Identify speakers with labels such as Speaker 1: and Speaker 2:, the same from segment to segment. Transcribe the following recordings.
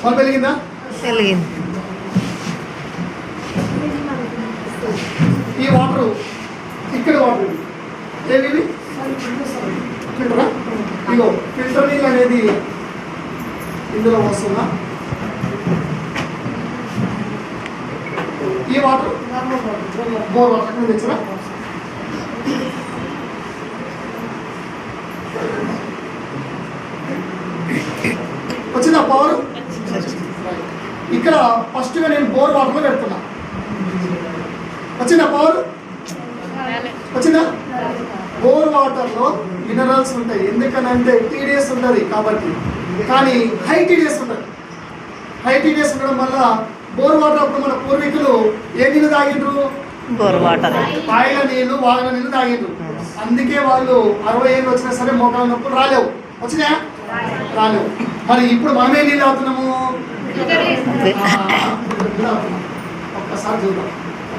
Speaker 1: Bulb వెలిగిందా
Speaker 2: వెలిగింది
Speaker 1: ఈ water ఇక్కడ వాటర్? ఫిల్టరా? ఇగో ఫిల్టర్ నీళ్ళు అనేది ఇందులో వస్తుందా? ఈ వాటర్? Bore water తెచ్చరా? వచ్చిందా పవర్ ఇక్కడ ఫస్ట్గా నేను బోర్ వాటర్లో పెడుతున్నా. వచ్చిందా పవర్ వచ్చిందా? బోర్ వాటర్లో మినరల్స్ ఉంటాయి. ఎందుకనంటే టీడీఎస్ ఉంటుంది కాబట్టి. కానీ హై టీడీఎస్ ఉంటుంది హై టీడీఎస్ ఉండడం వల్ల బోర్ వాటర్ అప్పుడు మన పూర్వీకులు ఏ నీళ్ళు తాగిండ్రు?
Speaker 2: బోర్ వాటర్
Speaker 1: బాయిల నీళ్ళు వాగల నీళ్ళు తాగిండ్రు. అందుకే వాళ్ళు అరవై ఏళ్ళు వచ్చినా సరే మోకాల నొప్పులు రాలేవు. వచ్చినాయా? రాలేవు. మరి ఇప్పుడు మనమే నీళ్ళు తాగుతున్నాము? ఆ, ఒక్కసారి చూద్దాం.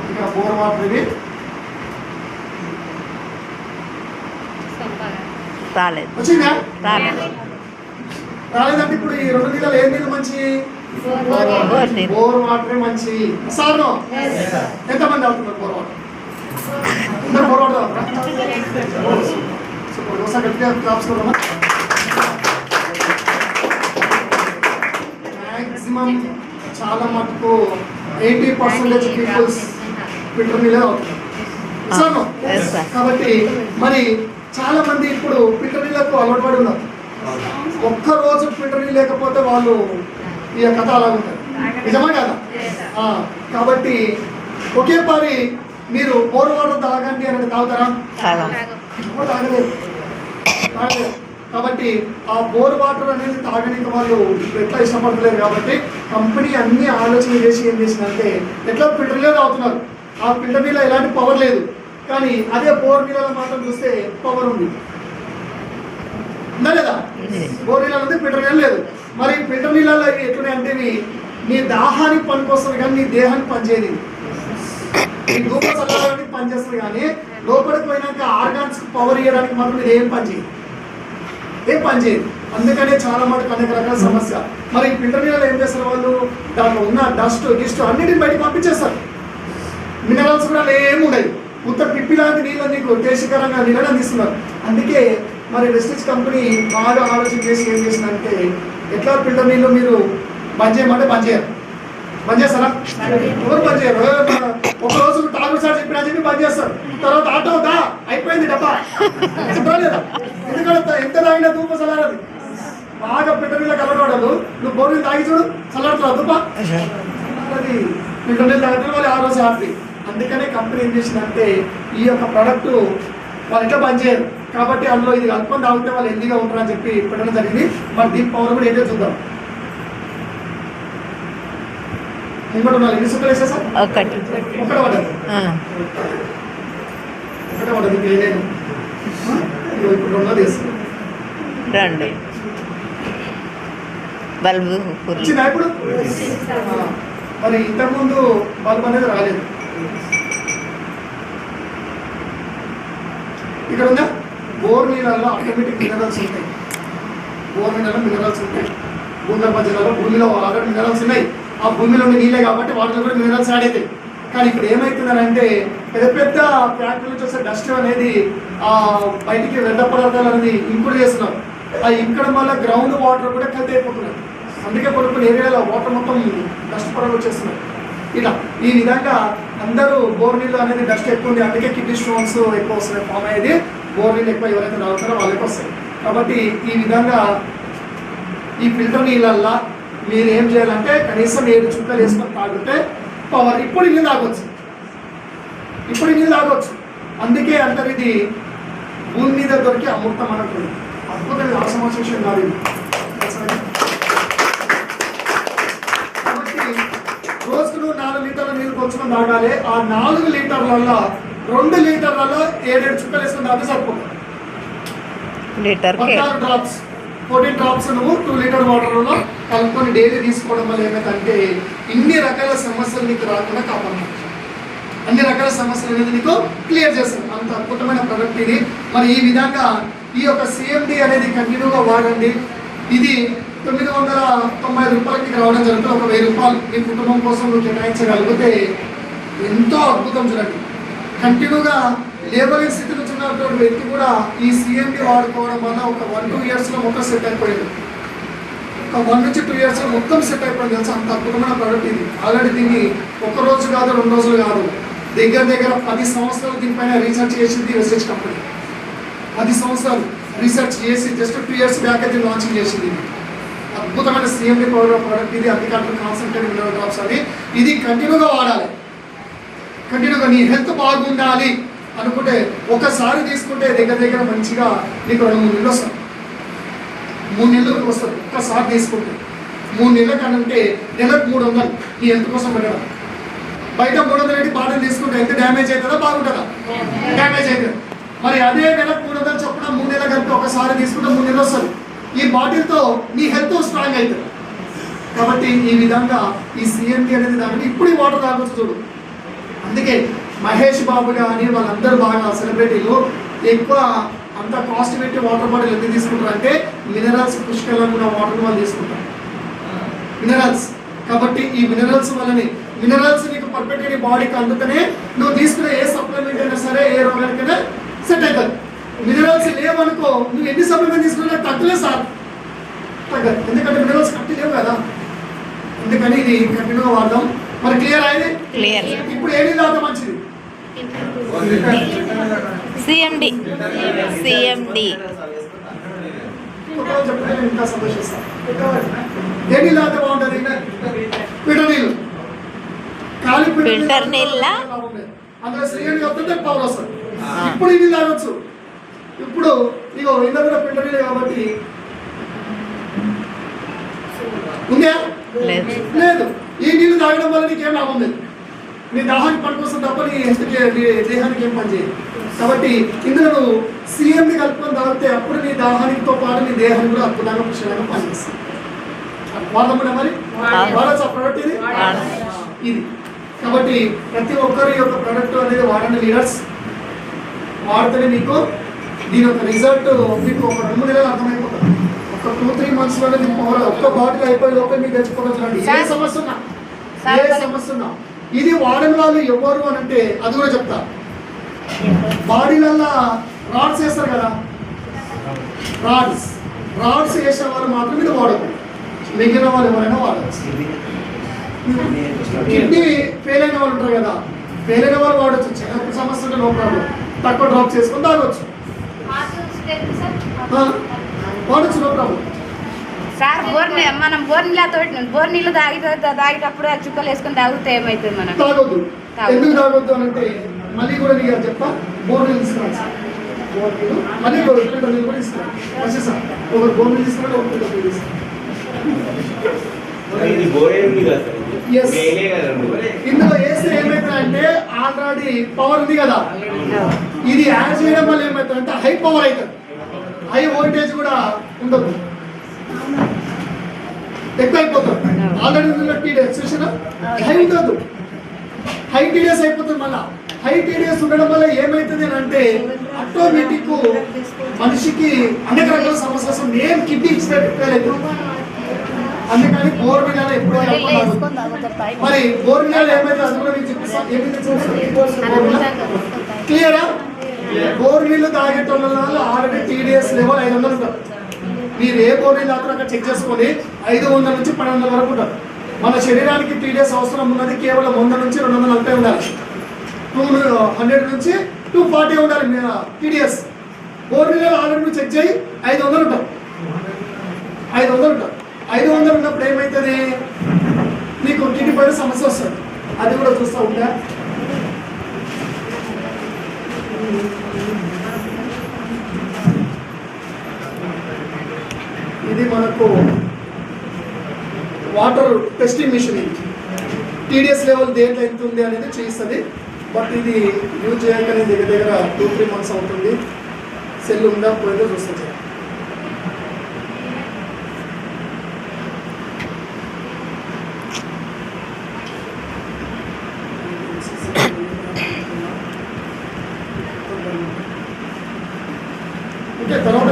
Speaker 1: ఇక్కడ బోర్ వాటర్ ఇది.
Speaker 2: రాలేదు.
Speaker 1: వచ్చిందా?
Speaker 2: రాలేదు.
Speaker 1: రాలేదంటే ఇప్పుడు ఈ రెండు నీళ్ళు ఏ నీళ్ళు మంచి?
Speaker 2: బోర్
Speaker 1: వాటరే మంచి. సార్ ఎంతమంది అవుతున్నారు బోర్ వాటర్? అందరూ బోర్ వాటర్ తాగుతారా? సూపర్. ఒకసారి గట్టిగా క్లాప్స్ కొడదామా? మ్యాక్సిమం చాలా మటుకు ఎయిటీ పర్సెంటేజ్ పీపుల్స్ ఫిల్టర్ నీళ్ళే
Speaker 2: Yes, sir.
Speaker 1: కాబట్టి మరి చాలా మంది ఇప్పుడు ఫిల్టర్ నీళ్ళకు అలవాటు పడి ఉన్నారు. ఒక్క రోజు ఫిల్టర్ నీళ్ళు లేకపోతే వాళ్ళు ఈ కథ అలా ఉంటుంది నిజమా కదా? ఆ, కాబట్టి ఒకే పారి మీరు బోర్ వాటర్ తాగండి అనేది తాగుతారా? తాగలేదు. తాగలేదు. కాబట్టి ఆ బోర్ వాటర్ అనేది తాగడానికి వాళ్ళు ఎట్లా ఇష్టపడతలేరు కాబట్టి కంపెనీ అన్ని ఆలోచన చేసి ఏం చేసిందంటే ఎట్లా ఫిల్టర్లే అవుతున్నారు తాగుతున్నారు. ఆ ఫిల్టర్ మీద ఎలాంటి పవర్ లేదు. కానీ అదే బోర్ నీళ్ళలో మాత్రం చూస్తే పవర్ ఉంది. లేదా? బోర్ నీళ్ళలో ఉంది ఫిల్టర్ నీళ్ళు లేదు. మరి ఫిల్టర్ నీళ్ళలో ఇవి ఎట్లున్నాయి అంటే నీ దాహానికి పనికొస్తుంది కానీ నీ దేహానికి పనిచేయదు ఈ ధూప చల్లడానికి పనిచేస్తుంది కానీ లోపలికి పోయినాక ఆర్గాన్స్ పవర్ ఇవ్వడానికి మాత్రం ఇది ఏం పని చేయదు. ఏం పని చేయదు. అందుకనే చాలా మటుకు అనేక రకాల సమస్య. మరి ఈ ఫిల్టర్ నీళ్ళు ఏం చేస్తారు వాళ్ళు? దాంట్లో ఉన్న డస్ట్ గిస్ట్ అన్నిటిని బయట పంపించేస్తారు. మినరల్స్ కూడా ఏమి ఉండవు. ఉత్త పిప్పి లాంటి నీళ్ళు నీకు టేస్టికరంగా నీళ్ళని అందిస్తున్నారు. అందుకే మరి వెస్టిజ్ కంపెనీ బాగా ఆలోచన చేసి ఏం చేసిందంటే ఎట్లా ఫిల్టర్ నీళ్ళు మీరు బంద్ చేయమంటే బంద్ చేయరు బంద్ చేస్తారా? ఎవరు బంద్ చేయరు? ఒక రోజు తాగు సార్ చెప్పినా చెప్పి బంద్ చేస్తారు. తర్వాత ఆటో దా అయిపోయింది డబ్బా. లేదా? ఎందుకంటే ఎంత తాగినా ధూప చల్లారది. బాగా పిల్లల నీళ్ళకి నువ్వు బోర్ని తాగి చూడు చల్లారుతుందా ధూప? అది ఫిల్టర్ నీళ్ళు తాగిన వాళ్ళు ఆ రోజు ఆపి అందుకనే కంపెనీ ఏం చేసిందంటే ఈ యొక్క ప్రోడక్ట్ వాళ్ళు ఎట్లా పనిచేయరు కాబట్టి అందులో ఇది అల్పం తాగితే వాళ్ళు హెల్దీగా ఉంటారని చెప్పి పెట్టడం జరిగింది. మరి దీని పవర్ కూడా ఏదో చూద్దాం. ఇంకోటి ఉండాలి ఎన్ని సుక్కలు వేసా సార్?
Speaker 2: ఒకటి.
Speaker 1: పడ్డది. ఒకటే పడ్డది ఇప్పుడు రెండోది వేస్తాను
Speaker 2: రెండు బల్బు
Speaker 1: వచ్చిందా ఇప్పుడు? మరి ఇంతకుముందు బల్బ్ అనేది రాలేదు. ఇక్కడ ఉందా? బోర్ నీళ్ళల్లో ఆటోమేటిక్ మినరల్స్ ఉంటాయి. బోర్ నీళ్ళలో మినరల్స్ ఉంటాయి. భూగర్భ జలాల్లో భూమిలో ఆల్రెడీ మినరల్స్ ఉన్నాయి. ఆ భూమిలో ఉండే నీళ్ళే కాబట్టి వాటిలో కూడా మినరల్స్ యాడ్ అవుతాయి. కానీ ఇప్పుడు ఏమవుతుందనంటే పెద్ద పెద్ద ఫ్యాక్టరీ నుంచి డస్ట్ అనేది ఆ బయటికి వ్యర్థ పదార్థాలు అనేది ఇంక్లూడ్ చేస్తున్నాం. ఆ ఇంకడం వల్ల గ్రౌండ్ వాటర్ కూడా కల్తీ అయిపోతున్నాయి అందుకే కొన్ని కొన్ని ఏరియాలో వాటర్ మొత్తం డస్ట్ పరంగా వచ్చేస్తున్నాయి. ఇలా ఈ విధంగా అందరూ బోర్ నీళ్ళు అనేది డస్ట్ ఎక్కువ ఉంది. అందుకే కిడ్నీ స్టోన్స్ ఎక్కువ వస్తున్నాయి. ఫామ్ అయ్యేది బోర్ నీళ్ళు ఎక్కువ ఎవరైతే తాగుతారో వాళ్ళకి వస్తాయి. కాబట్టి ఈ విధంగా ఈ ఫిల్టర్ నీళ్ళల్లో మీరు ఏం చేయాలంటే కనీసం ఏడు చుక్కలు వేసుకొని తాగితే పవర్ ఇప్పుడు ఇల్లు తాగొచ్చు. ఇప్పుడు ఇల్లు తాగొచ్చు. అందుకే అంటారు ఇది భూమి మీద దొరికే అమృతం అనుకుంది అద్భుతమైన ఆసమాశేషం కాదు ఇది. కాబట్టి రోజుకు నాలుగు లీటర్ల నీళ్ళు కొంచుకొని తాగాలి. ఆ నాలుగు లీటర్లలో రెండు లీటర్లలో ఏడేడు చుక్కలు వేసుకొని తాగితే సరిపోతుంది. పద్నాలుగు డ్రాప్స్ ఫోర్టీన్ డ్రాప్స్ నువ్వు టూ లీటర్ వాటర్లో కలుపుకొని డైలీ తీసుకోవడం వల్ల ఏమైందంటే ఇన్ని రకాల సమస్యలు నీకు రాకుండా కాపాడు అన్ని రకాల సమస్యలు అనేది నీకు క్లియర్ చేస్తుంది. అంత అద్భుతమైన ప్రొడక్ట్ ఇది. మరి ఈ విధంగా ఈ యొక్క సిఎండి అనేది కంటిన్యూగా వాడండి. ఇది తొమ్మిది వందల తొంభై రూపాయలకి రావడం జరుగుతుంది. ఒక వెయ్యి రూపాయలు మీ కుటుంబం కోసం నువ్వు కేటాయించగలిగితే ఎంతో అద్భుతం చూడండి. కంటిన్యూగా లేబరింగ్ స్థితి నుంచి ఉన్నటువంటి వ్యక్తి కూడా ఈ సిఎండి వాడుకోవడం వల్ల ఒక వన్ టూ ఇయర్స్లో మొత్తం సెట్ అయిపోయింది. ఒక వన్ నుంచి టూ ఇయర్స్లో మొత్తం సెట్ అయిపోయింది తెలుసు? అంత అద్భుతమైన ప్రోడక్ట్ ఇది. ఆల్రెడీ దీన్ని ఒక రోజు కాదు రెండు రోజులు కాదు. దగ్గర దగ్గర పది సంవత్సరాలు దీనిపైన రీసెర్చ్ చేసింది రీసెర్చ్ కంపెనీ పది సంవత్సరాలు రీసెర్చ్ చేసి జస్ట్ టూ ఇయర్స్ బ్యాక్ అయితే లాంచింగ్ చేసింది ఇది. అద్భుతమైన సిఎండి పవర్ ప్రోడక్ట్ ఇది. అగ్రికల్చర్ కాన్సన్ట్రేట్ మినరల్ డ్రాప్స్ అని ఇది కంటిన్యూగా వాడాలి. కంటిన్యూగా నీ హెల్త్ బాగుండాలి. అనుకుంటే ఒకసారి తీసుకుంటే దగ్గర దగ్గర మంచిగా నీకు రెండు మూడు నెలలు వస్తుంది మూడు నెలలకు వస్తుంది ఒక్కసారి తీసుకుంటే. మూడు నెలల కనుంటే నెలకు మూడు వందలు. నీ హెల్త్ కోసం పెట్టడం. బయట మూడు వందలు పెట్టి బాటిల్ తీసుకుంటే ఎంత డ్యామేజ్ అవుతుందా బాగుంటుందా? డ్యామేజ్ అవుతుంది. మరి అదే నెలకు మూడు వందలు చొప్పున మూడు నెలల కలిపి ఒకసారి తీసుకుంటే మూడు నెలలు వస్తుంది ఈ బాటిల్తో నీ హెల్త్ స్ట్రాంగ్ అవుతుంది. కాబట్టి ఈ విధంగా ఈ సిఎంటీ అనేది దాని ఇప్పుడు ఈ వాటర్ తాగొచ్చు చూడు. అందుకే మహేష్ బాబు కానీ వాళ్ళందరూ బాగా సెలబ్రిటీలు. ఎక్కువ అంత కాస్ట్ పెట్టి వాటర్ బాటిల్ ఎందుకు తీసుకుంటారు అంటే మినరల్స్ పుష్కలంగా వాటర్ వాళ్ళు తీసుకుంటారు. మినరల్స్ కాబట్టి ఈ మినరల్స్ వల్లనే మినరల్స్ నీకు పర్ఫెక్ట్ నీ బాడీకి అందుకనే నువ్వు తీసుకునే ఏ సప్లిమెంట్ అయినా సరే ఏ రోగానికైనా సెట్ అవుతుంది మినరల్స్ లేవనుకో నువ్వు ఎన్ని సప్లిమెంట్ తీసుకున్నా తగ్గలే సార్. తగ్గదు. ఎందుకంటే మినరల్స్ కట్టి లేవు కదా. అందుకని ఇది కంటిన్యూగా వాడదాం? మరి క్లియర్ అయింది
Speaker 2: క్లియర్
Speaker 1: ఇప్పుడు ఏది తాగితే మంచిది?
Speaker 2: సిఎండి సిఎండి
Speaker 1: కొత్తగా చెప్తే నేను ఇంకా సంతోషిస్తాను ఏ నీళ్ళు తాగితే బాగుంటుంది? ఫిల్టర్ నీళ్ళు. ఖాళీ
Speaker 2: ఫిల్టర్ నీళ్ళ?
Speaker 1: అందులో శ్రీగండి వస్తుంటే పవర్ వస్తుంది. ఇప్పుడు నీళ్ళు తాగొచ్చు. ఇప్పుడు ఇగో ఇందులో కూడా ఫిల్టర్ నీళ్ళు కాబట్టి ఉందా?
Speaker 2: లేదు.
Speaker 1: ఈ నీళ్ళు తాగడం వల్ల నీకేం లాభం లేదు. నీ దాహానికి పనికొస్తుంది తప్ప నీ హెల్త్కి నీ దేహానికి ఏం పని చేయదు. కాబట్టి ఇందులో నువ్వు సీఎంని కలుపుకొని తాగితే అప్పుడు నీ దాహానికితో పాటు నీ దేహానికి కూడా అద్భుతంగా పుష్కలంగా పనిచేస్తుంది. వాడదామా మరి?
Speaker 2: వాడదాం.
Speaker 1: వాడచ్చా ప్రోడక్ట్ ఇది. ఇది. కాబట్టి ప్రతి ఒక్కరి యొక్క ప్రోడక్ట్ అనేది వాడండి లీడర్స్ వాడితేనే మీకు దీని యొక్క రిజల్ట్ మీకు ఒక రెండు నెలలు అర్థమైపోతుంది. ఒక టూ త్రీ మంత్స్లోనే ఒక్క బాటిల్ అయిపోయి లోపల మీకు తెచ్చుకోవచ్చు ఏ. సమస్య ఉన్నా ఏ
Speaker 3: మరి-
Speaker 1: సమస్య ఉన్నా ఇది వాడని వాళ్ళు ఎవరు అని అంటే అది కూడా చెప్తా. బాడీలల్లో రాడ్స్ వేస్తారు కదా? రాడ్స్. రాడ్స్ వేసే వాళ్ళు మాత్రం ఇది వాడదు మిగిలిన వాళ్ళు ఎవరైనా వాడచ్చు కిడ్నీ ఫెయిల్ అయిన వాళ్ళు ఉంటారు కదా? ఫెయిల్ అయిన వాళ్ళు వాడచ్చు. చిన్న సమస్య ఉంటే నో ప్రాబ్లం తక్కువ డ్రాప్ చేసుకొని తాగొచ్చు.
Speaker 3: సార్ బోర్ ని- మనం బోర్ నీళ్ళతో బోర్ నీళ్ళు తాగి తాగేటప్పుడు ఆ చుక్కలు వేసుకొని తాగితే ఏమవుతుంది మనం
Speaker 1: తాగొద్దు. ఎందుకు తాగొద్దు అని అంటే మళ్ళీ కూడా నీకు చెప్తా బోర్ నీళ్ళు సార్. బోర్ నీళ్ళు. మళ్ళీ కూడా ఫిల్టర్ నీళ్ళు కూడా సార్. ఒకరు బోర్ నీళ్ళు తీసుకురావాలి ఒకరు ఫిల్టర్ నీళ్ళు ఇందులో వేస్తే ఏమవుతుందంటే ఆల్రెడీ పవర్ ఉంది కదా. ఇది యాడ్ చేయడం వల్ల ఏమవుతుంది అంటే హై పవర్ అవుతుంది. హై వోల్టేజ్ కూడా ఉండదు. ఎక్కువ అయిపోతుంది ఆల్రెడీ ఇందులో టీడీఎస్ చూసినా? హై ఉండదు. హై టీడీఎస్ అయిపోతుంది మళ్ళా. హై టీడీఎస్ ఉండడం వల్ల ఏమవుతుంది అని అంటే ఆటోమేటిక్ మనిషికి అనేక రకాల సమస్యలు వస్తుంది ఏం కిడ్నీ ఇచ్చినట్టు అందుకని బోర్ మీద ఎప్పుడూ. మరి బోర్నియాలు ఏమైతే అది కూడా మీకు క్లియరా బోర్ నీళ్ళు తాగేటోళ్ళ ఆల్రెడీ టీడీఎస్ లెవెల్ ఐదు వందలు ఉంటారు. మీరు ఏ బోర్ నీళ్ళు అక్కడ చెక్ చేసుకొని ఐదు వందల నుంచి పన్నెండు వందల వరకు ఉంటారు. మన శరీరానికి టీడీఎస్ అవసరం ఉన్నది కేవలం వంద నుంచి రెండు వందల నలభై ఉండాలి. టూ హండ్రెడ్ నుంచి టూ ఫార్టీ ఉండాలి టీడీఎస్. బోర్ నీళ్ళు ఆల్రెడీ చెక్ చేయి ఐదు వందలు ఉంటారు ఐదు వందలు ఉంటారు ఐదు వందలు ఉన్నప్పుడు ఏమవుతుంది నీకు కిడ్నీ పైన సమస్య వస్తుంది. అది కూడా చూస్తూ ఉంటా. ఇది మనకు వాటర్ టెస్టింగ్ మిషన్. ఇది టీడీఎస్ లెవెల్ దేంట్లో ఎంత ఉంది అనేది చేయిస్తుంది బట్ ఇది యూజ్ చేయగానే దగ్గర దగ్గర టూ త్రీ మంత్స్ అవుతుంది. సెల్ ఉందా పోయిందో చూస్తుంది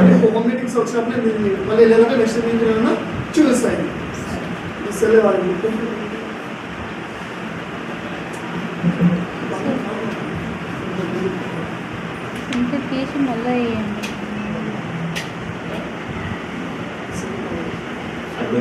Speaker 1: ఓకే మీకు హోమ్ మీటింగ్స్ వచ్చినప్పుడు నేను మళ్ళీ లేదంటే నెక్స్ట్ మీటింగ్ వాడి
Speaker 4: ఇంకా తీసి మళ్ళీ
Speaker 5: అది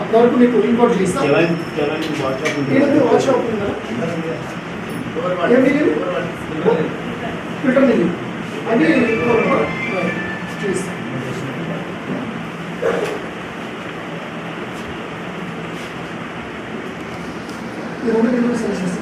Speaker 5: আপনারা কোনো
Speaker 1: কোডিং কোড লিখছেন কেবল কেবল
Speaker 5: হোয়াটসঅ্যাপ এটা তো হোয়াটসঅ্যাপ না
Speaker 1: ये मिली ट्विटर मिली अभी ये रोने के लिए